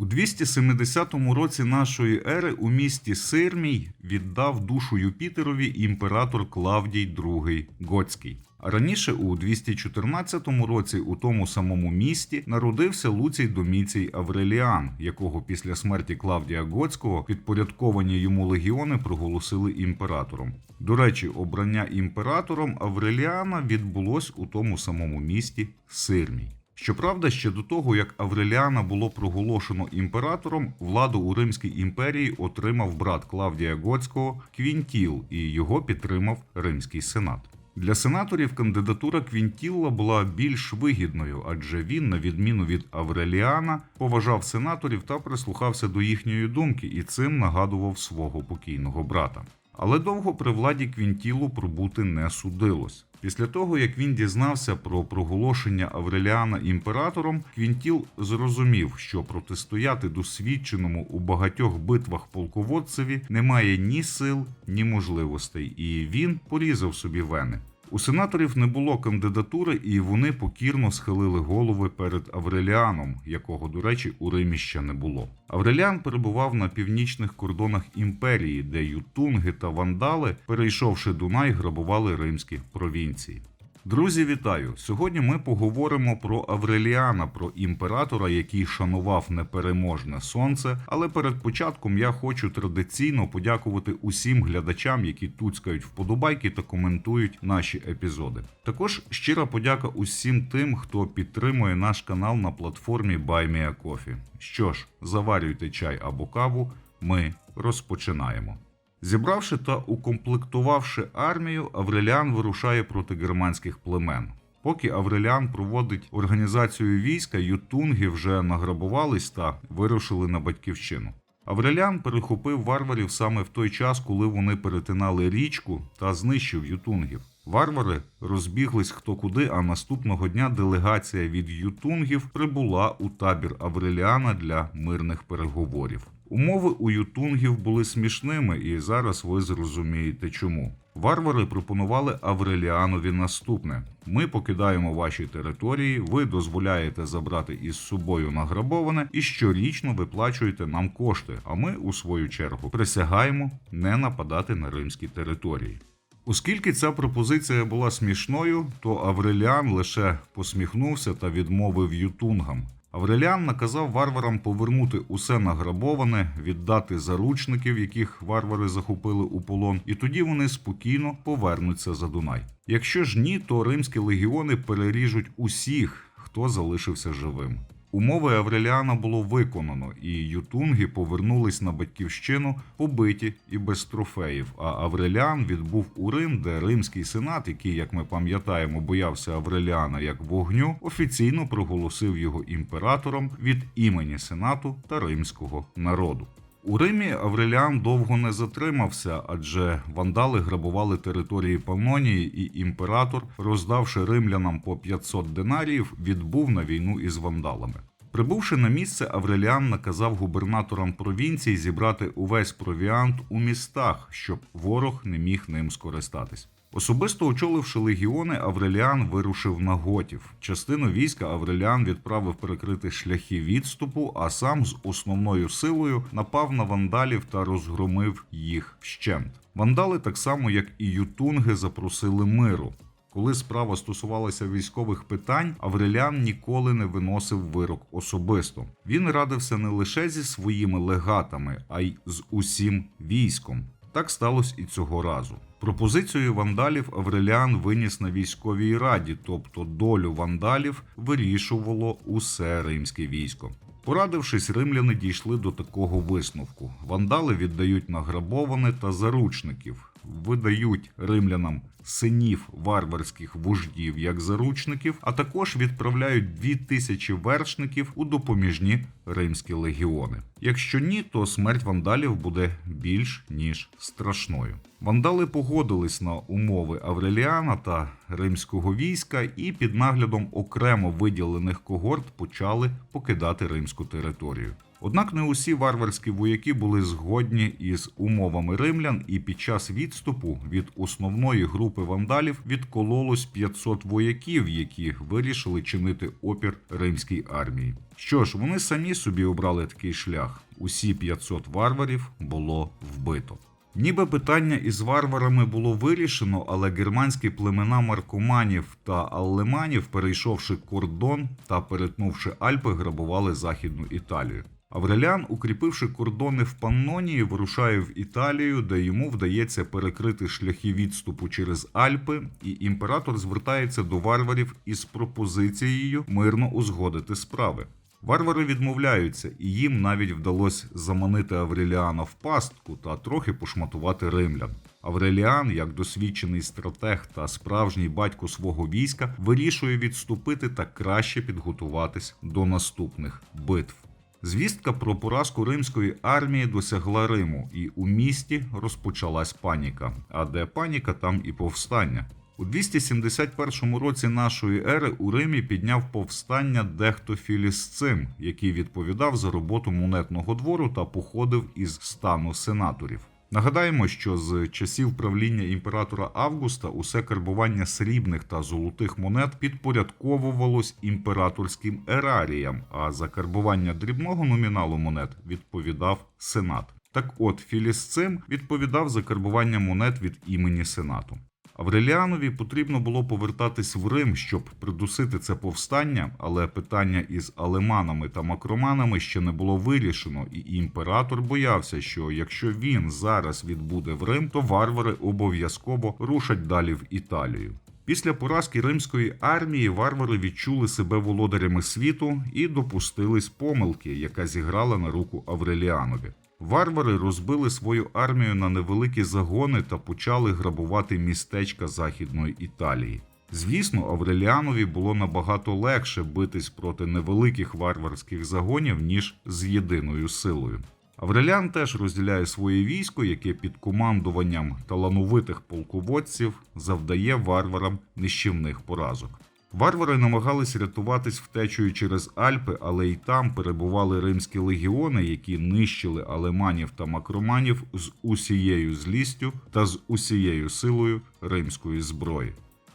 У 270 році нашої ери у місті Сирмій віддав душу Юпітерові імператор Клавдій II Готський. А раніше, у 214 році, у тому самому місті народився Луцій Доміцій Авреліан, якого після смерті Клавдія Готського підпорядковані йому легіони проголосили імператором. До речі, обрання імператором Авреліана відбулось у тому самому місті Сирмій. Щоправда, ще до того, як Авреліана було проголошено імператором, владу у Римській імперії отримав брат Клавдія Готського Квінтіл, і його підтримав Римський сенат. Для сенаторів кандидатура Квінтілла була більш вигідною, адже він, на відміну від Авреліана, поважав сенаторів та прислухався до їхньої думки і цим нагадував свого покійного брата. Але довго при владі Квінтілу пробути не судилось. Після того, як він дізнався про проголошення Авреліана імператором, Квінтіл зрозумів, що протистояти досвідченому у багатьох битвах полководцеві немає ні сил, ні можливостей, і він порізав собі вени. У сенаторів не було кандидатури, і вони покірно схилили голови перед Авреліаном, якого, до речі, у Римі ще не було. Авреліан перебував на північних кордонах імперії, де ютунги та вандали, перейшовши Дунай, грабували римські провінції. Друзі, вітаю! Сьогодні ми поговоримо про Авреліана, про імператора, який шанував непереможне сонце. Але перед початком я хочу традиційно подякувати усім глядачам, які туцькають вподобайки та коментують наші епізоди. Також щира подяка усім тим, хто підтримує наш канал на платформі BuyMeACoffee. Що ж, заварюйте чай або каву, ми розпочинаємо. Зібравши та укомплектувавши армію, Авреліан вирушає проти германських племен. Поки Авреліан проводить організацію війська, ютунги вже награбувались та вирушили на батьківщину. Авреліан перехопив варварів саме в той час, коли вони перетинали річку та знищив ютунгів. Варвари розбіглись хто куди, а наступного дня делегація від ютунгів прибула у табір Авреліана для мирних переговорів. Умови у ютунгів були смішними, і зараз ви зрозумієте чому. Варвари пропонували Авреліанові наступне: ми покидаємо ваші території, ви дозволяєте забрати із собою награбоване і щорічно виплачуєте нам кошти. А ми, у свою чергу, присягаємо не нападати на римські території. Оскільки ця пропозиція була смішною, то Авреліан лише посміхнувся та відмовив ютунгам. Авреліан наказав варварам повернути усе награбоване, віддати заручників, яких варвари захопили у полон, і тоді вони спокійно повернуться за Дунай. Якщо ж ні, то римські легіони переріжуть усіх, хто залишився живим. Умови Авреліана було виконано, і ютунги повернулись на батьківщину побиті і без трофеїв. А Авреліан відбув у Рим, де римський сенат, який, як ми пам'ятаємо, боявся Авреліана як вогню, офіційно проголосив його імператором від імені сенату та римського народу. У Римі Авреліан довго не затримався, адже вандали грабували території Панонії, і імператор, роздавши римлянам по 500 динаріїв, відбув на війну із вандалами. Прибувши на місце, Авреліан наказав губернаторам провінцій зібрати увесь провіант у містах, щоб ворог не міг ним скористатись. Особисто очоливши легіони, Авреліан вирушив на готів. Частину війська Авреліан відправив перекрити шляхи відступу, а сам з основною силою напав на вандалів та розгромив їх вщент. Вандали, так само як і ютунги, запросили миру. Коли справа стосувалася військових питань, Авреліан ніколи не виносив вирок особисто. Він радився не лише зі своїми легатами, а й з усім військом. Так сталося і цього разу. Пропозицію вандалів Авреліан виніс на військовій раді, тобто долю вандалів вирішувало усе римське військо. Порадившись, римляни дійшли до такого висновку: вандали віддають награбоване та заручників, видають римлянам синів варварських вождів як заручників, а також відправляють дві тисячі вершників у допоміжні римські легіони. Якщо ні, то смерть вандалів буде більш ніж страшною. Вандали погодились на умови Авреліана та римського війська і під наглядом окремо виділених когорт почали покидати римську територію. Однак не усі варварські вояки були згодні із умовами римлян, і під час відступу від основної групи вандалів відкололось 500 вояків, які вирішили чинити опір римській армії. Що ж, вони самі собі обрали такий шлях. Усі 500 варварів було вбито. Ніби питання із варварами було вирішено, але германські племена маркоманів та аллеманів, перейшовши кордон та перетнувши Альпи, грабували Західну Італію. Авреліан, укріпивши кордони в Паннонії, вирушає в Італію, де йому вдається перекрити шляхи відступу через Альпи, і імператор звертається до варварів із пропозицією мирно узгодити справи. Варвари відмовляються, і їм навіть вдалося заманити Авреліана в пастку та трохи пошматувати римлян. Авреліан, як досвідчений стратег та справжній батько свого війська, вирішує відступити та краще підготуватись до наступних битв. Звістка про поразку римської армії досягла Риму, і у місті розпочалась паніка. А де паніка, там і повстання. У 271 році нашої ери у Римі підняв повстання дехто філісцим, який відповідав за роботу монетного двору та походив із стану сенаторів. Нагадаємо, що з часів правління імператора Августа усе карбування срібних та золотих монет підпорядковувалось імператорським ераріям, а за карбування дрібного номіналу монет відповідав сенат. Так от Філісцим відповідав за карбування монет від імені сенату. Авреліанові потрібно було повертатись в Рим, щоб придусити це повстання, але питання із алеманами та макроманами ще не було вирішено, і імператор боявся, що якщо він зараз відбуде в Рим, то варвари обов'язково рушать далі в Італію. Після поразки римської армії варвари відчули себе володарями світу і допустились помилки, яка зіграла на руку Авреліанові. Варвари розбили свою армію на невеликі загони та почали грабувати містечка Західної Італії. Звісно, Авреліанові було набагато легше битись проти невеликих варварських загонів, ніж з єдиною силою. Авреліан теж розділяє своє військо, яке під командуванням талановитих полководців завдає варварам нищівних поразок. Варвари намагались рятуватись втечею через Альпи, але й там перебували римські легіони, які нищили алеманів та макроманів з усією злістю та з усією силою римської зброї.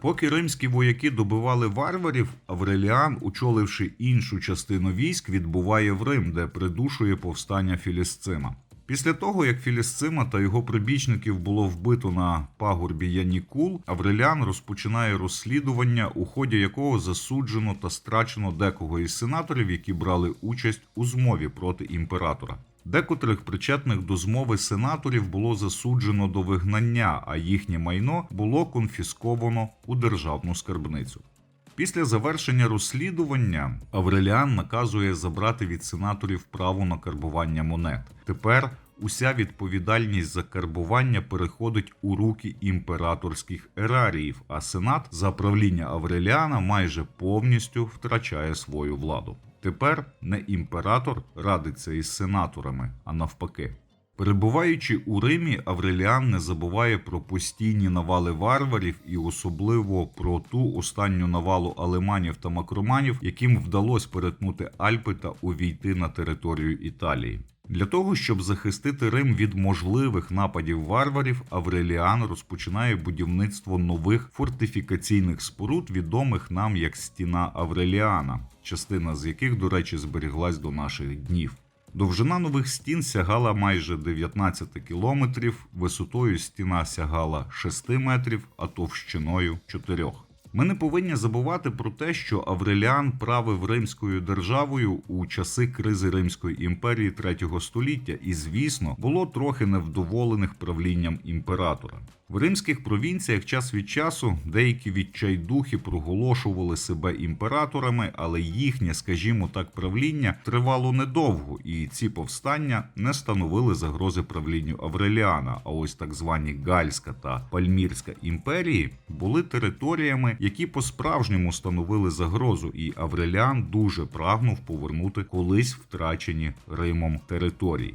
Поки римські вояки добивали варварів, Авреліан, очоливши іншу частину військ, відбуває в Рим, де придушує повстання Філісцима. Після того, як Філісцима та його прибічників було вбито на пагорбі Янікул, Авреліан розпочинає розслідування, у ході якого засуджено та страчено декого із сенаторів, які брали участь у змові проти імператора. Декотрих причетних до змови сенаторів було засуджено до вигнання, а їхнє майно було конфісковано у державну скарбницю. Після завершення розслідування Авреліан наказує забрати від сенаторів право на карбування монет. Тепер уся відповідальність за карбування переходить у руки імператорських ераріїв, а сенат за правління Авреліана майже повністю втрачає свою владу. Тепер не імператор радиться із сенаторами, а навпаки. Перебуваючи у Римі, Авреліан не забуває про постійні навали варварів і особливо про ту останню навалу алеманів та макроманів, яким вдалося перетнути Альпи та увійти на територію Італії. Для того, щоб захистити Рим від можливих нападів варварів, Авреліан розпочинає будівництво нових фортифікаційних споруд, відомих нам як стіна Авреліана, частина з яких, до речі, зберіглась до наших днів. Довжина нових стін сягала майже 19 кілометрів, висотою стіна сягала 6 метрів, а товщиною 4. Ми не повинні забувати про те, що Авреліан правив Римською державою у часи кризи Римської імперії 3 століття, і, звісно, було трохи невдоволених правлінням імператора. В римських провінціях час від часу деякі відчайдухи проголошували себе імператорами, але їхнє, скажімо так, правління тривало недовго, і ці повстання не становили загрози правлінню Авреліана. А ось так звані Гальська та Пальмірська імперії були територіями, які по-справжньому становили загрозу, і Авреліан дуже прагнув повернути колись втрачені Римом території.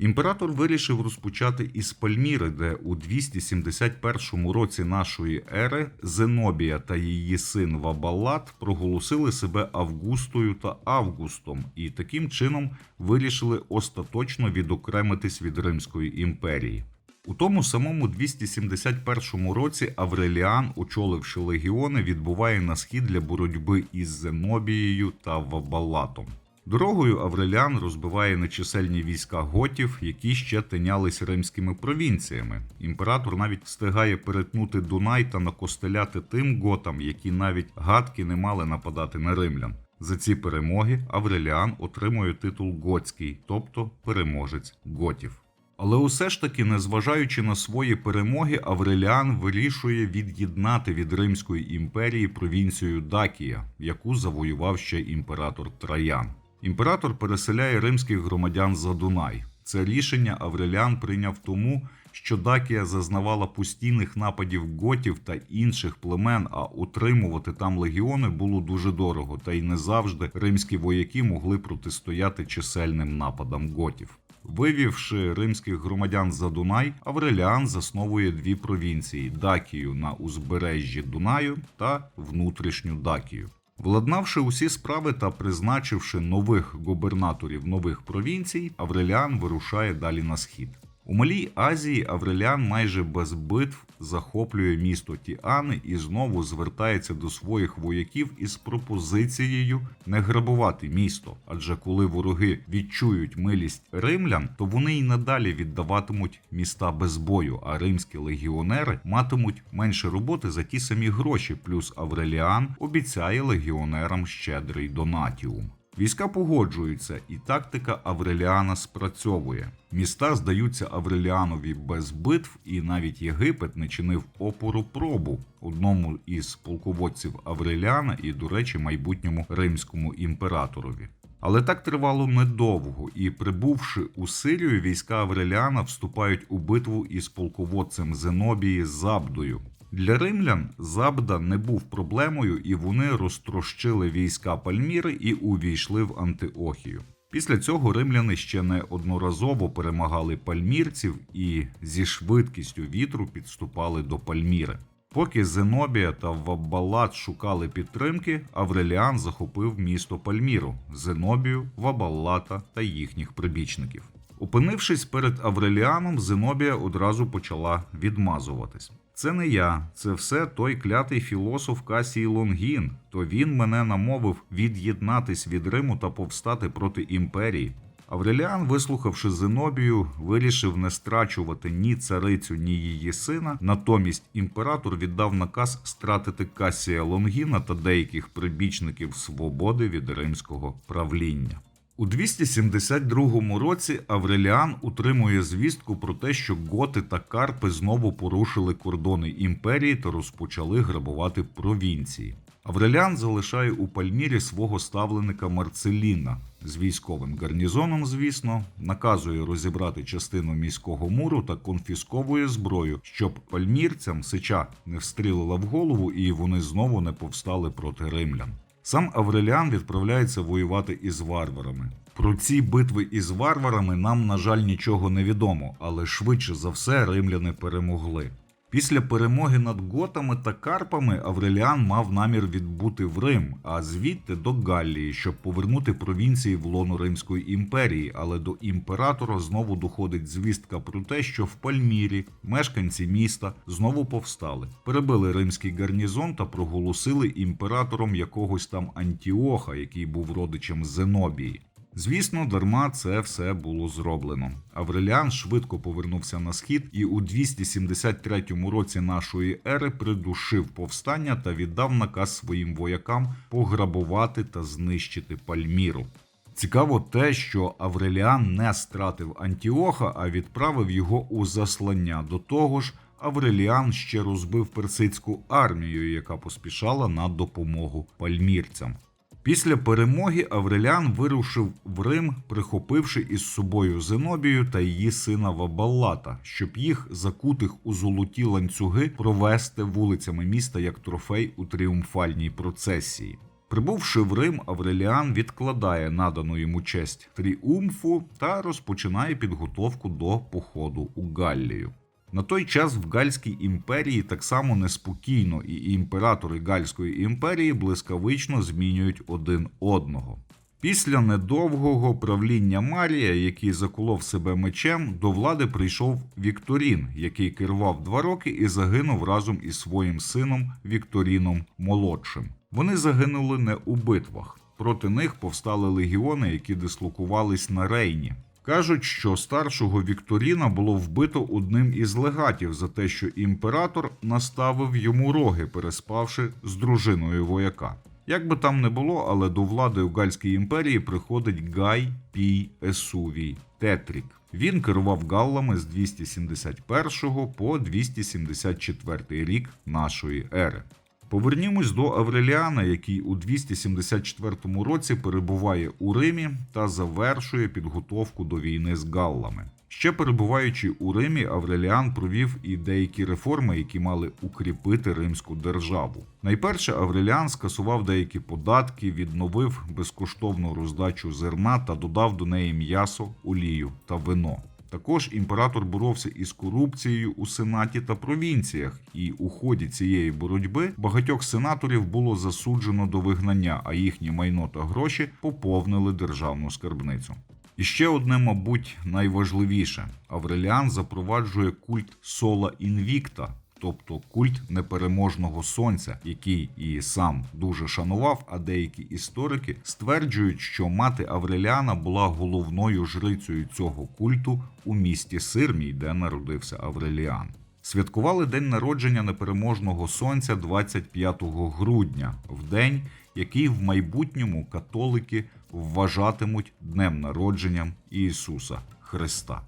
Імператор вирішив розпочати із Пальміри, де у 271 році нашої ери Зенобія та її син Вабалат проголосили себе Августою та Августом, і таким чином вирішили остаточно відокремитись від Римської імперії. У тому самому 271 році Авреліан, очоливши легіони, відбуває на схід для боротьби із Зенобією та Вабалатом. Дорогою Авреліан розбиває нечисельні війська готів, які ще тинялись римськими провінціями. Імператор навіть встигає перетнути Дунай та накостеляти тим готам, які навіть гадки не мали нападати на римлян. За ці перемоги Авреліан отримує титул Готський, тобто переможець готів. Але усе ж таки, незважаючи на свої перемоги, Авреліан вирішує від'єднати від Римської імперії провінцію Дакія, яку завоював ще імператор Траян. Імператор переселяє римських громадян за Дунай. Це рішення Авреліан прийняв тому, що Дакія зазнавала постійних нападів готів та інших племен, а утримувати там легіони було дуже дорого, та й не завжди римські вояки могли протистояти чисельним нападам готів. Вивівши римських громадян за Дунай, Авреліан засновує дві провінції Дакію на узбережжі Дунаю та внутрішню Дакію. Владнавши усі справи та призначивши нових губернаторів нових провінцій, Авреліан вирушає далі на схід. У Малій Азії Авреліан майже без битв захоплює місто Тіани і знову звертається до своїх вояків із пропозицією не грабувати місто. Адже коли вороги відчують милість римлян, то вони й надалі віддаватимуть міста без бою, а римські легіонери матимуть менше роботи за ті самі гроші. Плюс Авреліан обіцяє легіонерам щедрий донатіум. Війська погоджуються, і тактика Авреліана спрацьовує. Міста здаються Авреліанові без битв, і навіть Єгипет не чинив опору пробу одному із полководців Авреліана і, до речі, майбутньому римському імператорові. Але так тривало недовго, і прибувши у Сирію, війська Авреліана вступають у битву із полководцем Зенобії Забдою. Для римлян Забда не був проблемою, і вони розтрощили війська Пальміри і увійшли в Антиохію. Після цього римляни ще неодноразово перемагали пальмірців і зі швидкістю вітру підступали до Пальміри. Поки Зенобія та Вабалат шукали підтримки, Авреліан захопив місто Пальміру, Зенобію, Вабалата та їхніх прибічників. Опинившись перед Авреліаном, Зенобія одразу почала відмазуватись. Це не я, це все той клятий філософ Касій Лонгін. То він мене намовив від'єднатись від Риму та повстати проти імперії. Авреліан, вислухавши Зенобію, вирішив не страчувати ні царицю, ні її сина. Натомість імператор віддав наказ стратити Касія Лонгіна та деяких прибічників свободи від римського правління. У 272 році Авреліан утримує звістку про те, що готи та карпи знову порушили кордони імперії та розпочали грабувати провінції. Авреліан залишає у Пальмірі свого ставленика Марцеліна з військовим гарнізоном, звісно, наказує розібрати частину міського муру та конфісковує зброю, щоб пальмірцям сича не встрілила в голову і вони знову не повстали проти римлян. Сам Авреліан відправляється воювати із варварами. Про ці битви із варварами нам, на жаль, нічого не відомо, але швидше за все римляни перемогли. Після перемоги над готами та карпами Авреліан мав намір відбути в Рим, а звідти до Галлії, щоб повернути провінції в лоно Римської імперії. Але до імператора знову доходить звістка про те, що в Пальмірі мешканці міста знову повстали, перебили римський гарнізон та проголосили імператором якогось там Антіоха, який був родичем Зенобії. Звісно, дарма це все було зроблено. Авреліан швидко повернувся на схід і у 273 році нашої ери придушив повстання та віддав наказ своїм воякам пограбувати та знищити Пальміру. Цікаво те, що Авреліан не стратив Антіоха, а відправив його у заслання. До того ж, Авреліан ще розбив персидську армію, яка поспішала на допомогу пальмірцям. Після перемоги Аврелян вирушив в Рим, прихопивши із собою Зенобію та її сина Вабаллата, щоб їх, закутих у золоті ланцюги, провести вулицями міста як трофей у тріумфальній процесії. Прибувши в Рим, Авреліан відкладає надану йому честь тріумфу та розпочинає підготовку до походу у Галлію. На той час в Гальській імперії так само неспокійно, і імператори Гальської імперії блискавично змінюють один одного. Після недовгого правління Марія, який заколов себе мечем, до влади прийшов Вікторін, який керував два роки і загинув разом із своїм сином Вікторіном Молодшим. Вони загинули не у битвах. Проти них повстали легіони, які дислокувались на Рейні. Кажуть, що старшого Вікторіна було вбито одним із легатів за те, що імператор наставив йому роги, переспавши з дружиною вояка. Як би там не було, але до влади у Гальській імперії приходить Гай Пій Есувій Тетрік. Він керував галлами з 271 по 274 рік нашої ери. Повернімось до Авреліана, який у 274 році перебуває у Римі та завершує підготовку до війни з галлами. Ще перебуваючи у Римі, Авреліан провів і деякі реформи, які мали укріпити римську державу. Найперше Авреліан скасував деякі податки, відновив безкоштовну роздачу зерна та додав до неї м'ясо, олію та вино. Також імператор боровся із корупцією у сенаті та провінціях, і у ході цієї боротьби багатьох сенаторів було засуджено до вигнання, а їхнє майно та гроші поповнили державну скарбницю. І ще одне, мабуть, найважливіше: Авреліан запроваджує культ Сола Інвікта, тобто культ непереможного сонця, який і сам дуже шанував. А деякі історики стверджують, що мати Авреліана була головною жрицею цього культу у місті Сирмій, де народився Авреліан. Святкували день народження непереможного сонця 25 грудня, в день, який в майбутньому католики вважатимуть днем народженням Ісуса Христа.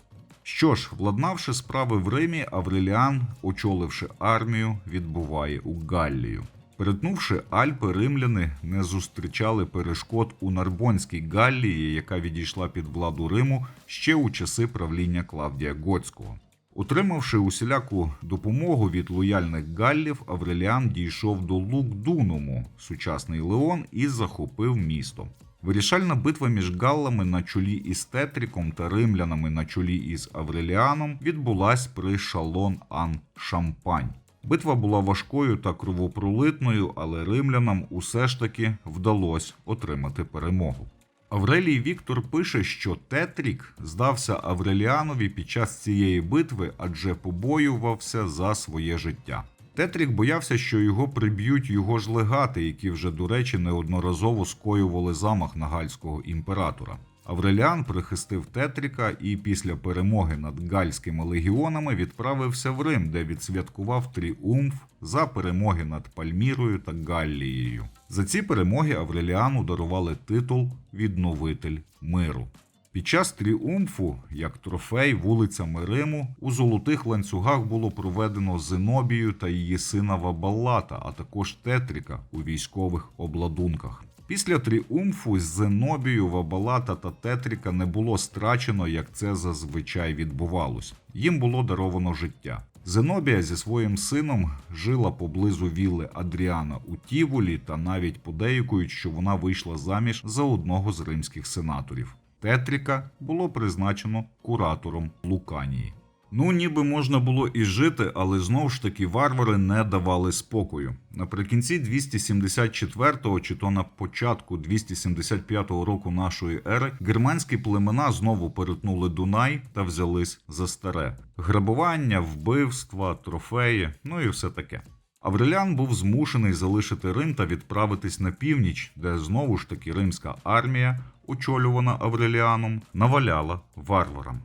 Що ж, владнавши справи в Римі, Авреліан, очоливши армію, відбуває у Галлію. Перетнувши Альпи, римляни не зустрічали перешкод у Нарбонській Галлії, яка відійшла під владу Риму ще у часи правління Клавдія Готського. Отримавши усіляку допомогу від лояльних галлів, Авреліан дійшов до Лукдунуму, сучасний Леон, і захопив місто. Вирішальна битва між галлами на чолі із Тетріком та римлянами на чолі із Авреліаном відбулась при Шалон Ан Шампань. Битва була важкою та кровопролитною, але римлянам усе ж таки вдалося отримати перемогу. Аврелій Віктор пише, що Тетрік здався Авреліанові під час цієї битви, адже побоювався за своє життя. Тетрік боявся, що його приб'ють його ж легати, які вже, до речі, неодноразово скоювали замах на гальського імператора. Авреліан прихистив Тетріка і після перемоги над гальськими легіонами відправився в Рим, де відсвяткував тріумф за перемоги над Пальмірою та Галлією. За ці перемоги Авреліану дарували титул Відновитель миру. Під час тріумфу, як трофей вулицями Риму, у золотих ланцюгах було проведено Зенобію та її сина Вабалата, а також Тетріка у військових обладунках. Після тріумфу з Зенобію, Вабалата та Тетріка не було страчено, як це зазвичай відбувалось. Їм було даровано життя. Зенобія зі своїм сином жила поблизу вілли Адріана у Тіволі та навіть подейкують, що вона вийшла заміж за одного з римських сенаторів. Тетріка було призначено куратором Луканії. Ну, ніби можна було і жити, але знову ж таки варвари не давали спокою. Наприкінці 274-го, чи то на початку 275-го року нашої ери, германські племена знову перетнули Дунай та взялись за старе грабування, вбивства, трофеї, ну і все таке. Аврелян був змушений залишити Рим та відправитись на північ, де знову ж таки римська армія, очолювана Авреліаном, наваляла варварам.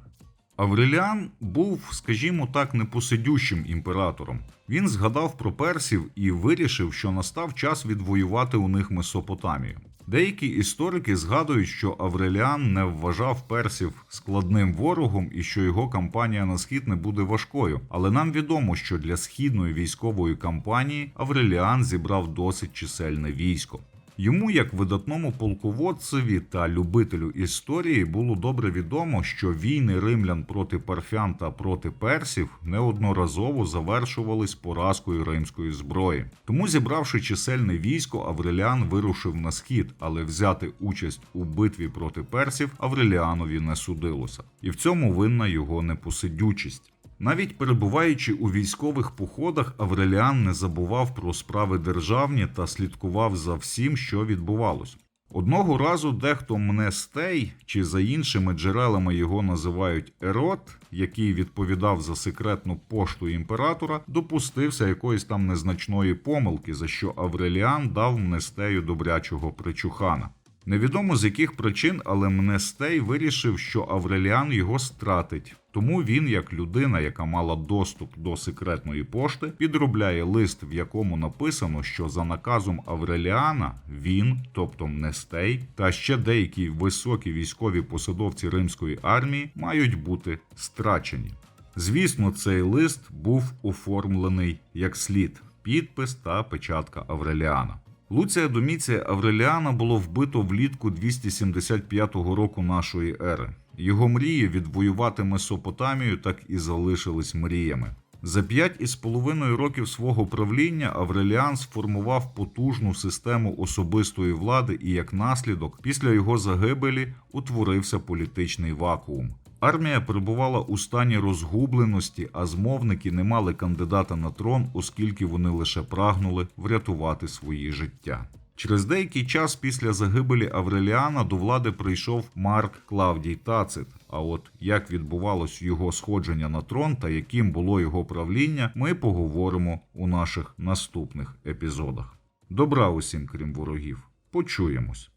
Авреліан був, скажімо так, непосидючим імператором. Він згадав про персів і вирішив, що настав час відвоювати у них Месопотамію. Деякі історики згадують, що Авреліан не вважав персів складним ворогом і що його кампанія на схід не буде важкою. Але нам відомо, що для східної військової кампанії Авреліан зібрав досить чисельне військо. Йому, як видатному полководцеві та любителю історії, було добре відомо, що війни римлян проти парфян та проти персів неодноразово завершувались поразкою римської зброї. Тому, зібравши чисельне військо, Авреліан вирушив на схід, але взяти участь у битві проти персів Авреліанові не судилося, і в цьому винна його непосидючість. Навіть перебуваючи у військових походах, Авреліан не забував про справи державні та слідкував за всім, що відбувалось. Одного разу дехто Мнестей, чи за іншими джерелами його називають Ерот, який відповідав за секретну пошту імператора, допустився якоїсь там незначної помилки, за що Авреліан дав Мнестею добрячого причухана. Невідомо з яких причин, але Мнестей вирішив, що Авреліан його стратить. Тому він, як людина, яка мала доступ до секретної пошти, підробляє лист, в якому написано, що за наказом Авреліана він, тобто Мнестей, та ще деякі високі військові посадовці римської армії мають бути страчені. Звісно, цей лист був оформлений як слід підпис та печатка Авреліана. Луція Доміція Авреліана було вбито влітку 275 року нашої ери. Його мрії відвоювати Месопотамію так і залишились мріями. За п'ять із половиною років свого правління Авреліан сформував потужну систему особистої влади і як наслідок, після його загибелі утворився політичний вакуум. Армія перебувала у стані розгубленості, а змовники не мали кандидата на трон, оскільки вони лише прагнули врятувати свої життя. Через деякий час після загибелі Авреліана до влади прийшов Марк Клавдій Тацит. А от як відбувалось його сходження на трон та яким було його правління, ми поговоримо у наших наступних епізодах. Добра усім, крім ворогів. Почуємось.